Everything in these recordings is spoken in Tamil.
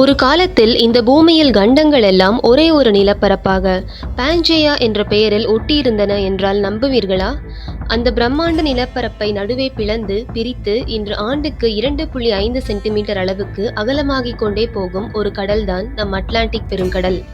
ஒரு காலத்தில் இந்த பூமியில் கண்டங்கள் எல்லாம் ஒரே ஒரு நிலப்பரப்பாக பாஞ்சேயா என்ற பெயரில் ஒட்டியிருந்தன என்றால் நம்புவீர்களா? அந்த பிரம்மாண்ட நிலப்பரப்பை நடுவே பிளந்து பிரித்து இன்று ஆண்டுக்கு இரண்டு புள்ளி ஐந்து சென்டிமீட்டர் அளவுக்கு அகலமாகிக் கொண்டே போகும் ஒரு கடல்தான் நம் அட்லாண்டிக் பெருங்கடல்.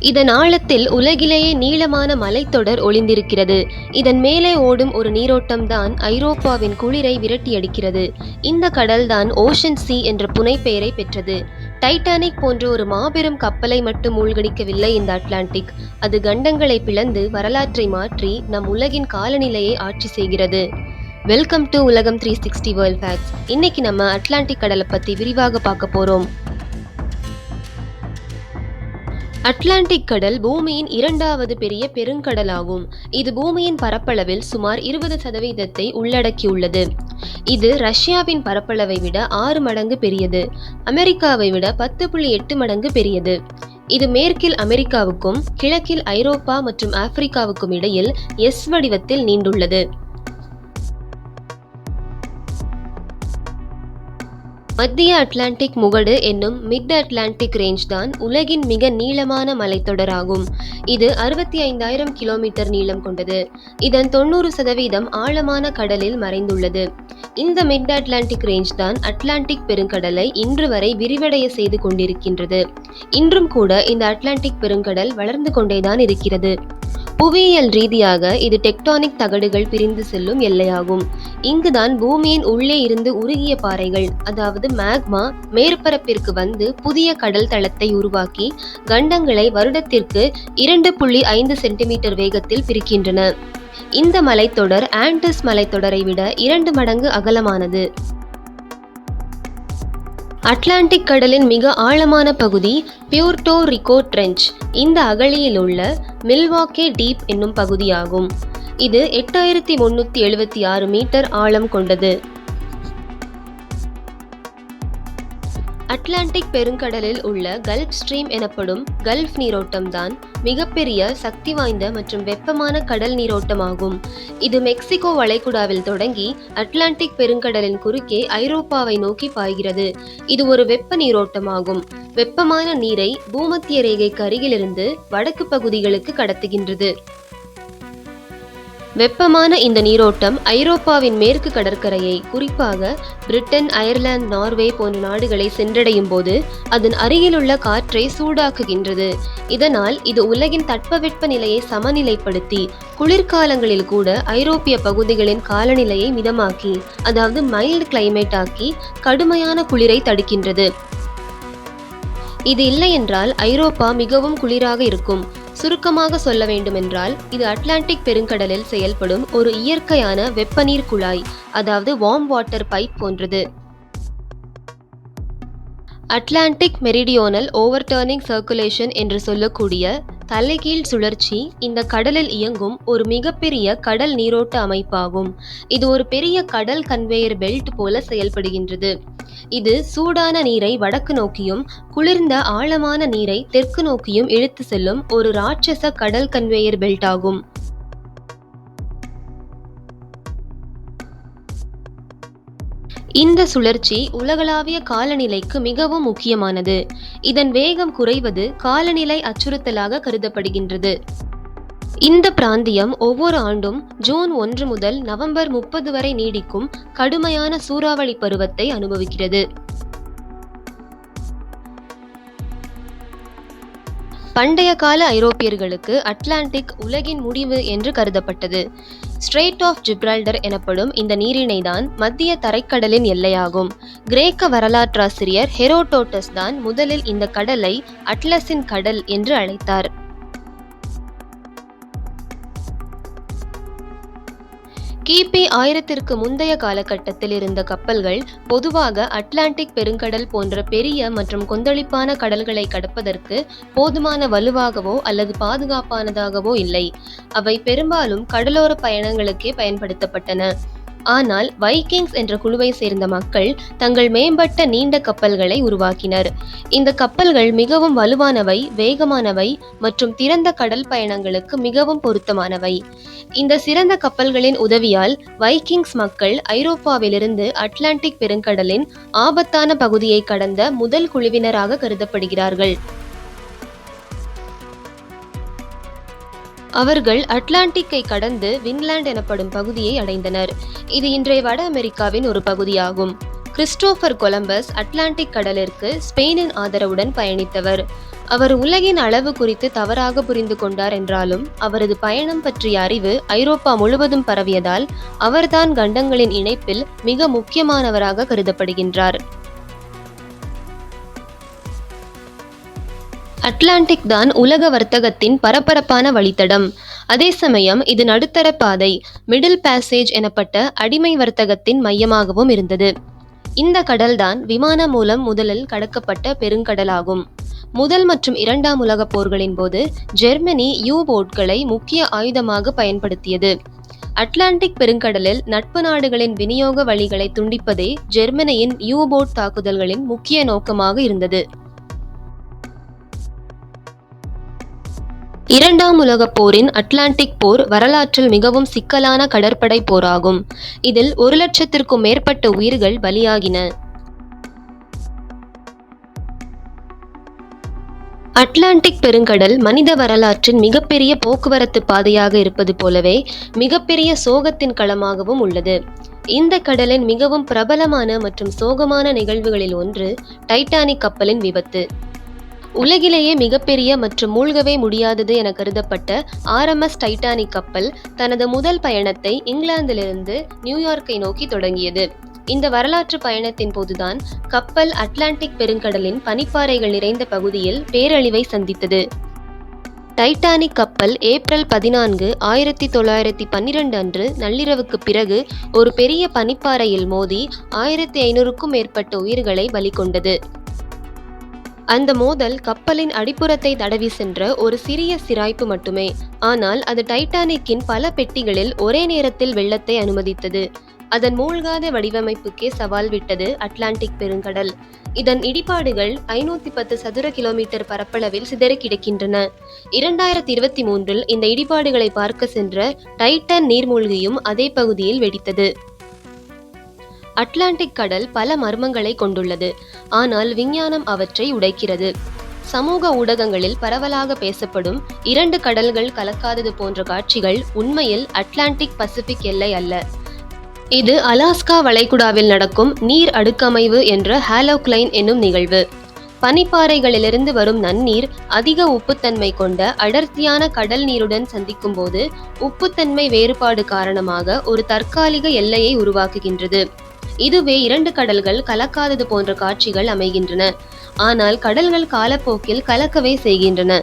இதன் ஆழத்தில் உலகிலேயே நீளமான மலைத்தொடர் ஒளிந்திருக்கிறது. இதன் மேலே ஓடும் ஒரு நீரோட்டம்தான் ஐரோப்பாவின் குளிரை விரட்டியடிக்கிறது. இந்த கடல்தான் ஓஷன் சி என்ற புனைப்பெயரை பெற்றது. டைட்டானிக் போன்ற ஒரு மாபெரும் கப்பலை மட்டும் மூழ்கடிக்கவில்லை இந்த அட்லாண்டிக் அது கண்டங்களை பிளந்து வரலாற்றை மாற்றி நம் உலகின் காலநிலையை ஆட்சி செய்கிறது. வெல்கம் டு உலகம் த்ரீ சிக்ஸ்டி வேர்ல்ட் ஃபேக்ட்ஸ் இன்னைக்கு நம்ம அட்லாண்டிக் கடலை பற்றி விரிவாக பார்க்க போகிறோம் அட்லாண்டிக் கடல் பூமியின் இரண்டாவது பெரிய பெருங்கடலாகும். இது பூமியின் பரப்பளவில் சுமார் இருபது சதவீதத்தை உள்ளடக்கியுள்ளது. இது ரஷ்யாவின் பரப்பளவை விட ஆறு மடங்கு பெரியது. அமெரிக்காவை விட பத்து புள்ளி எட்டு மடங்கு பெரியது. இது மேற்கில் அமெரிக்காவுக்கும் கிழக்கில் ஐரோப்பா மற்றும் ஆப்பிரிக்காவுக்கும் இடையில் எஸ் வடிவத்தில் நீண்டுள்ளது. மத்திய அட்லாண்டிக் முகடு என்னும் மிட் அட்லாண்டிக் ரேஞ்ச் தான் உலகின் மிக நீளமான மலைத்தொடராகும். இது அறுபத்தி ஐந்தாயிரம் கிலோமீட்டர் நீளம் கொண்டது. இதன் தொண்ணூறு சதவீதம் ஆழமான கடலில் மறைந்துள்ளது. இந்த மிட் அட்லாண்டிக் ரேஞ்ச் தான் அட்லாண்டிக் பெருங்கடலை இன்று வரை விரிவடைய செய்து கொண்டிருக்கின்றது. இன்றும் கூட இந்த அட்லாண்டிக் பெருங்கடல் வளர்ந்து கொண்டேதான் இருக்கிறது. புவியியல் ரீதியாக இது டெக்டானிக் தகடுகள் பிரிந்து செல்லும் எல்லையாகும். இங்குதான் பூமியின் உள்ளே இருந்து உருகிய பாறைகள் அதாவது மேக்மா மேற்பரப்பிற்கு வந்து புதிய கடல் தளத்தை உருவாக்கி கண்டங்களை வருடத்திற்கு இரண்டு புள்ளி ஐந்து சென்டிமீட்டர் வேகத்தில் பிரிக்கின்றன. இந்த மலைத்தொடர் ஆண்டஸ் மலைத்தொடரை விட இரண்டு மடங்கு அகலமானது. அட்லாண்டிக் கடலின் மிக ஆழமான பகுதி பியூர்டோ ரிகோ ட்ரெஞ்ச். இந்த அகழியில் உள்ள மில்வாக்கே டீப் என்னும் பகுதியாகும். இது எட்டாயிரத்தி முன்னூற்றி எழுபத்தி ஆறு மீட்டர் ஆழம் கொண்டது. அட்லாண்டிக் பெருங்கடலில் உள்ள கல்ஃப் ஸ்ட்ரீம் எனப்படும் கல்ஃப் நீரோட்டம் தான் மிகப்பெரிய சக்தி வாய்ந்த மற்றும் வெப்பமான கடல் நீரோட்டமாகும். இது மெக்சிகோ வளைகுடாவில் தொடங்கி அட்லாண்டிக் பெருங்கடலின் குறுக்கே ஐரோப்பாவை நோக்கி பாய்கிறது. இது ஒரு வெப்ப நீரோட்டமாகும். வெப்பமான நீரை பூமத்திய ரேகைக்கு அருகிலிருந்து வடக்கு பகுதிகளுக்கு கடத்துகின்றது. வெப்பமான இந்த நீரோட்டம் ஐரோப்பாவின் மேற்கு கடற்கரையை குறிப்பாக பிரிட்டன் அயர்லாந்து நார்வே போன்ற நாடுகளை சென்றடையும் போது அதன் அருகிலுள்ள காற்றை சூடாக்குகின்றது. இதனால் இது உலகின் தட்பவெட்ப நிலையை சமநிலைப்படுத்தி குளிர்காலங்களில் கூட ஐரோப்பிய பகுதிகளின் காலநிலையை மிதமாக்கி அதாவது மைல்டு கிளைமேட் ஆக்கி கடுமையான குளிரை தடுக்கின்றது. இது இல்லையென்றால் ஐரோப்பா மிகவும் குளிராக இருக்கும். சுருக்கமாக சொல்ல வேண்டுமென்றால் இது அட்லாண்டிக் பெருங்கடலில் செயல்படும் ஒரு இயற்கையான வெப்பநீர் குழாய் அதாவது வார்ம் வாட்டர் பைப் போன்றது. அட்லாண்டிக் மெரிடியோனல் ஓவர்டர்னிங் சர்க்குலேஷன் என்று சொல்லக்கூடிய தலைகீழ் சுழற்சி இந்த கடலில் இயங்கும் ஒரு மிகப்பெரிய கடல் நீரோட்ட அமைப்பாகும். இது ஒரு பெரிய கடல் கன்வேயர் பெல்ட் போல செயல்படுகின்றது. இது சூடான நீரை வடக்கு நோக்கியும் குளிர்ந்த ஆழமான நீரை தெற்கு நோக்கியும் இழுத்து செல்லும் ஒரு ராட்சச கடல் கன்வேயர் பெல்ட் ஆகும். இந்த சுழற்சி உலகளாவிய காலநிலைக்கு மிகவும் முக்கியமானது. இதன் வேகம் குறைவது காலநிலை அச்சுறுத்தலாக கருதப்படுகின்றது. இந்த பிராந்தியம் ஒவ்வொரு ஆண்டும் ஜூன் ஒன்று முதல் நவம்பர் முப்பது வரை நீடிக்கும் கடுமையான சூறாவளி பருவத்தை அனுபவிக்கிறது. பண்டைய கால ஐரோப்பியர்களுக்கு அட்லாண்டிக் உலகின் முடிவு என்று கருதப்பட்டது. ஸ்ட்ரெய்ட் ஆஃப் ஜிப்ரால்டர் எனப்படும் இந்த நீரிணைதான் மத்திய தரைக்கடலின் எல்லையாகும். கிரேக்க வரலாற்றாசிரியர் ஹெரோடோட்டஸ் தான் முதலில் இந்த கடலை அட்லஸின் கடல் என்று அழைத்தார். கிபி ஆயிரத்திற்கு முந்தைய காலகட்டத்தில் இருந்த கப்பல்கள் பொதுவாக அட்லாண்டிக் பெருங்கடல் போன்ற பெரிய மற்றும் கொந்தளிப்பான கடல்களை கடப்பதற்கு போதுமான வலுவாகவோ அல்லது பாதுகாப்பானதாகவோ இல்லை. அவை பெரும்பாலும் கடலோர பயணங்களுக்கே பயன்படுத்தப்பட்டன. ஆனால் வைக்கிங்ஸ் என்ற குழுவை சேர்ந்த மக்கள் தங்கள் மேம்பட்ட நீண்ட கப்பல்களை உருவாக்கினர். இந்த கப்பல்கள் மிகவும் வலுவானவை வேகமானவை மற்றும் திறந்த கடல் பயணங்களுக்கு மிகவும் பொருத்தமானவை. இந்த சிறந்த கப்பல்களின் உதவியால் வைக்கிங்ஸ் மக்கள் ஐரோப்பாவிலிருந்து அட்லாண்டிக் பெருங்கடலின் ஆபத்தான பகுதியை கடந்த முதல் குழுவினராக கருதப்படுகிறார்கள். அவர்கள் அட்லாண்டிக்கை கடந்து வின்லாந்து எனப்படும் பகுதியை அடைந்தனர். இது இன்றைய வட அமெரிக்காவின் ஒரு பகுதியாகும். கிறிஸ்டோபர் கொலம்பஸ் அட்லாண்டிக் கடலிற்கு ஸ்பெயினின் ஆதரவுடன் பயணித்தவர். அவர் உலகின் அளவு குறித்து தவறாக புரிந்து கொண்டார் என்றாலும் அவரது பயணம் பற்றிய அறிவு ஐரோப்பா முழுவதும் பரவியதால் அவர்தான் கண்டங்களின் இணைப்பில் மிக முக்கியமானவராக கருதப்படுகின்றார். அட்லாண்டிக் தான் உலக வர்த்தகத்தின் பரபரப்பான வழித்தடம். அதே சமயம் இது நடுத்தர பாதை மிடில் பேசேஜ் எனப்பட்ட அடிமை வர்த்தகத்தின் மையமாகவும் இருந்தது. இந்த கடல்தான் விமானம் மூலம் முதலில் கடக்கப்பட்ட பெருங்கடலாகும். முதல் மற்றும் இரண்டாம் உலகப் போர்களின் போது ஜெர்மனி யூ போட்களை முக்கிய ஆயுதமாக பயன்படுத்தியது. அட்லாண்டிக் பெருங்கடலில் நட்பு நாடுகளின் விநியோக வழிகளை துண்டிப்பதே ஜெர்மனியின் யூ போட் தாக்குதல்களின் முக்கிய நோக்கமாக இருந்தது. இரண்டாம் உலகப் போரின் அட்லாண்டிக் போர் வரலாற்றில் மிகவும் சிக்கலான கடற்படை போராகும். இதில் ஒரு லட்சத்திற்கும் மேற்பட்ட உயிர்கள் பலியாகின. அட்லாண்டிக் பெருங்கடல் மனித வரலாற்றின் மிகப்பெரிய போக்குவரத்து பாதையாக இருப்பது போலவே மிகப்பெரிய சோகத்தின் களமாகவும் உள்ளது. இந்த கடலின் மிகவும் பிரபலமான மற்றும் சோகமான நிகழ்வுகளில் ஒன்று டைட்டானிக் கப்பலின் விபத்து. உலகிலேயே மிகப்பெரிய மற்றும் மூழ்கவே முடியாதது என கருதப்பட்ட ஆர்எம்எஸ் டைட்டானிக் கப்பல் தனது முதல் பயணத்தை இங்கிலாந்திலிருந்து நியூயார்க்கை நோக்கி தொடங்கியது. இந்த வரலாற்று பயணத்தின் போதுதான் கப்பல் அட்லாண்டிக் பெருங்கடலின் பனிப்பாறைகள் நிறைந்த பகுதியில் பேரழிவை சந்தித்தது. டைட்டானிக் கப்பல் ஏப்ரல் பதினான்கு ஆயிரத்தி தொள்ளாயிரத்தி பன்னிரண்டு அன்று நள்ளிரவுக்கு பிறகு ஒரு பெரிய பனிப்பாறையில் மோதி ஆயிரத்தி ஐநூறுக்கும் மேற்பட்ட உயிர்களை பலி கொண்டது. அந்த மோதல் கப்பலின் அடிப்புறத்தை தடவி சென்ற ஒரு சிறிய சிராய்ப்பு மட்டுமே. ஆனால் அது டைட்டானிக்கின் பல பெட்டிகளில் ஒரே நேரத்தில் வெள்ளத்தை அனுமதித்தது. அதன் மூழ்காத வடிவமைப்புக்கே சவால் விட்டது அட்லாண்டிக் பெருங்கடல். இதன் இடிபாடுகள் ஐநூத்தி பத்து சதுர கிலோமீட்டர் பரப்பளவில் சிதறி கிடக்கின்றன. இரண்டாயிரத்தி இருபத்தி மூன்றில் இந்த இடிபாடுகளை பார்க்க சென்ற டைட்டன் நீர்மூழ்கியும் அதே பகுதியில் வெடித்தது. அட்லாண்டிக் கடல் பல மர்மங்களை கொண்டுள்ளது. ஆனால் விஞ்ஞானம் அவற்றை உடைக்கிறது. சமூக ஊடகங்களில் பரவலாக பேசப்படும் இரண்டு கடல்கள் கலக்காதது போன்ற காட்சிகள் உண்மையில் அட்லாண்டிக் பசிபிக் எல்லை அல்ல. இது அலாஸ்கா வளைகுடாவில் நடக்கும் நீர் அடுக்கமைவு என்ற ஹாலோக்ளைன் என்னும் நிகழ்வு. பனிப்பாறைகளிலிருந்து வரும் நன்னீர் அதிக உப்புத்தன்மை கொண்ட அடர்த்தியான கடல் நீருடன் சந்திக்கும் போது உப்புத்தன்மை வேறுபாடு காரணமாக ஒரு தற்காலிக எல்லையை உருவாக்குகின்றது. இதுவே இரண்டு கடல்கள் கலக்காதது போன்ற காட்சிகள் அமைகின்றன. ஆனால் கடல்கள் காலப்போக்கில் கலக்கவே செய்கின்றன.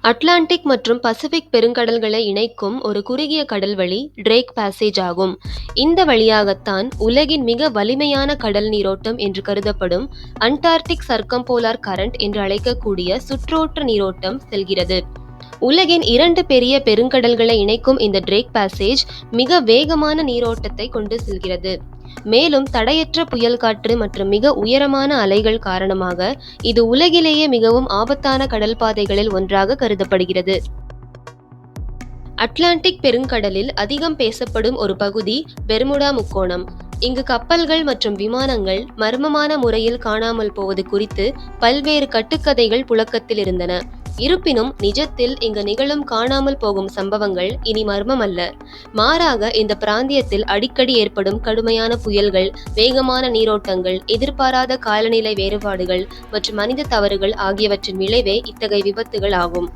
அட்லாண்டிக் மற்றும் பசிபிக் பெருங்கடல்களை இணைக்கும் ஒரு குறுகிய கடல் வழி டிரேக் பேசேஜ் ஆகும். இந்த வழியாகத்தான் உலகின் மிக வலிமையான கடல் நீரோட்டம் என்று கருதப்படும் அண்டார்டிக் சர்க்கம்போலார் கரண்ட் என்று அழைக்கக்கூடிய சுற்றோட்ட நீரோட்டம் செல்கிறது. உலகின் இரண்டு பெரிய பெருங்கடல்களை இணைக்கும் இந்த டிரேக் பேசேஜ் மிக வேகமான நீரோட்டத்தை கொண்டு செல்கிறது. மேலும் தடையற்ற புயல் காற்று மற்றும் மிக உயரமான அலைகள் காரணமாக இது உலகிலேயே மிகவும் ஆபத்தான கடல் பாதைகளில் ஒன்றாக கருதப்படுகிறது. அட்லாண்டிக் பெருங்கடலில் அதிகம் பேசப்படும் ஒரு பகுதி பெர்முடா முக்கோணம். இங்கு கப்பல்கள் மற்றும் விமானங்கள் மர்மமான முறையில் காணாமல் போவது குறித்து பல்வேறு கட்டுக்கதைகள் புழக்கத்தில் இருந்தன. இருப்பினும் நிஜத்தில் இங்கு நிகழும் காணாமல் போகும் சம்பவங்கள் இனி மர்மம் அல்ல மாறாக இந்த பிராந்தியத்தில் அடிக்கடி ஏற்படும் கடுமையான புயல்கள் வேகமான நீரோட்டங்கள் எதிர்பாராத காலநிலை வேறுபாடுகள் மற்றும் மனித தவறுகள் ஆகியவற்றின் விளைவே இத்தகைய விபத்துகள் ஆகும்.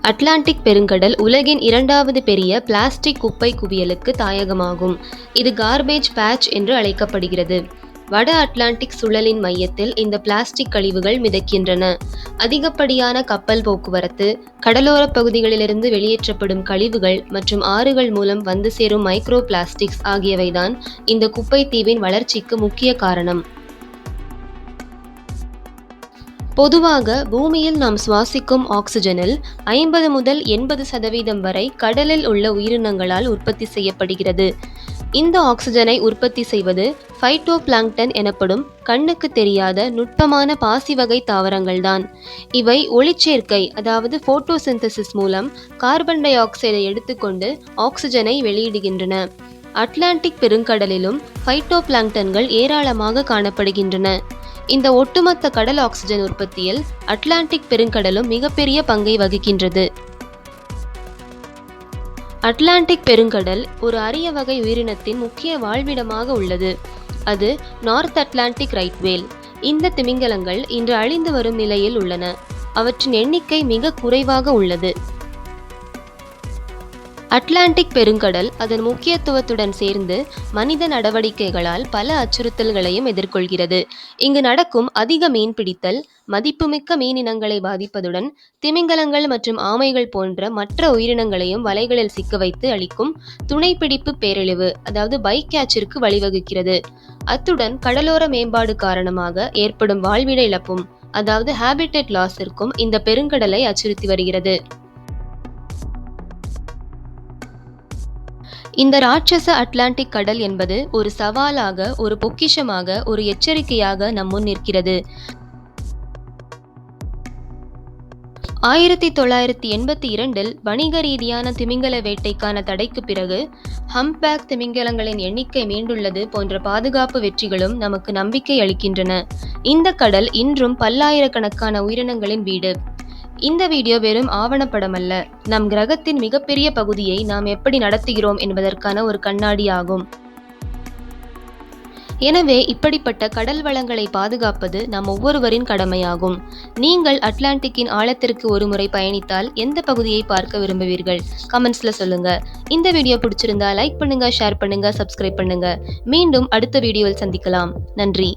அட்லாண்டிக் பெருங்கடல் உலகின் இரண்டாவது பெரிய பிளாஸ்டிக் குப்பை குவியலுக்கு தாயகமாகும். இது கார்பேஜ் பேட்ச் என்று அழைக்கப்படுகிறது. வட அட்லாண்டிக் சுழலின் மையத்தில் இந்த பிளாஸ்டிக் கழிவுகள் மிதக்கின்றன. அதிகப்படியான கப்பல் போக்குவரத்து கடலோரப் பகுதிகளிலிருந்து வெளியேற்றப்படும் கழிவுகள் மற்றும் ஆறுகள் மூலம் வந்து சேரும் மைக்ரோ பிளாஸ்டிக்ஸ் ஆகியவைதான் இந்த குப்பை தீவின் வளர்ச்சிக்கு முக்கிய காரணம். பொதுவாக பூமியில் நாம் சுவாசிக்கும் ஆக்சிஜனில் ஐம்பது முதல் எண்பது சதவீதம் வரை கடலில் உள்ள உயிரினங்களால் உற்பத்தி செய்யப்படுகிறது. இந்த ஆக்சிஜனை உற்பத்தி செய்வது ஃபைட்டோ பிளாங்டன் எனப்படும் கண்ணுக்கு தெரியாத நுட்பமான பாசி வகை தாவரங்கள்தான். இவை ஒளிச்சேர்க்கை அதாவது போட்டோசிந்தசிஸ் மூலம் கார்பன் டை ஆக்சைடை எடுத்துக்கொண்டு ஆக்சிஜனை வெளியிடுகின்றன. அட்லாண்டிக் பெருங்கடலிலும் ஃபைட்டோ பிளாங்டன்கள் ஏராளமாக காணப்படுகின்றன. இந்த ஒட்டுமொத்த கடல் ஆக்சிஜன் உற்பத்தியில் அட்லாண்டிக் பெருங்கடலும் மிகப்பெரிய பங்கை வகிக்கின்றது. அட்லாண்டிக் பெருங்கடல் ஒரு அரிய வகை உயிரினத்தின் முக்கிய வாழ்விடமாக உள்ளது. அது நார்த் அட்லாண்டிக் ரைட்வேல் இந்த திமிங்கலங்கள் இன்று அழிந்து வரும் நிலையில் உள்ளன. அவற்றின் எண்ணிக்கை மிக குறைவாக உள்ளது. அட்லாண்டிக் பெருங்கடல் அதன் முக்கியத்துவத்துடன் சேர்ந்து மனித நடவடிக்கைகளால் பல அச்சுறுத்தல்களையும் எதிர்கொள்கிறது. இங்கு நடக்கும் அதிக மீன்பிடித்தல் மதிப்புமிக்க மீனினங்களை பாதிப்பதுடன் திமிங்கலங்கள் மற்றும் ஆமைகள் போன்ற மற்ற உயிரினங்களையும் வலைகளில் சிக்க வைத்து அளிக்கும் துணைப்பிடிப்பு பேரழிவு அதாவது பைக் கேட்சிற்கு வழிவகுக்கிறது. அத்துடன் கடலோர மேம்பாடு காரணமாக ஏற்படும் வாழ்விட இழப்பும் அதாவது ஹேபிடெட் லாஸிற்கும் இந்த பெருங்கடலை அச்சுறுத்தி வருகிறது. இந்த ராட்சச அட்லாண்டிக் கடல் என்பது ஒரு சவாலாக ஒரு பொக்கிஷமாக ஒரு எச்சரிக்கையாக நம் முன் நிற்கிறது. ஆயிரத்தி தொள்ளாயிரத்தி எண்பத்தி இரண்டில் வணிக ரீதியான திமிங்கல வேட்டைக்கான தடைக்கு பிறகு ஹம்பேக் திமிங்கலங்களின் எண்ணிக்கை மீண்டுள்ளது போன்ற பாதுகாப்பு வெற்றிகளும் நமக்கு நம்பிக்கை அளிக்கின்றன. இந்த கடல் இன்றும் பல்லாயிரக்கணக்கான உயிரினங்களின் வீடு. இந்த வீடியோ வெறும் ஆவணப்படம் அல்ல நம் கிரகத்தின் மிகப்பெரிய பகுதியை நாம் எப்படி நடத்துகிறோம் என்பதற்கான ஒரு கண்ணாடி ஆகும் எனவே இப்படிப்பட்ட கடல் வளங்களை பாதுகாப்பது நம் ஒவ்வொருவரின் கடமையாகும். நீங்கள் அட்லாண்டிக்கின் ஆழத்திற்கு ஒரு முறை பயணித்தால் எந்த பகுதியை பார்க்க விரும்புவீர்கள்? கமெண்ட்ஸ்ல சொல்லுங்க. இந்த வீடியோ பிடிச்சிருந்தா லைக் பண்ணுங்க ஷேர் பண்ணுங்க சப்ஸ்கிரைப் பண்ணுங்க. மீண்டும் அடுத்த வீடியோவில் சந்திக்கலாம். நன்றி.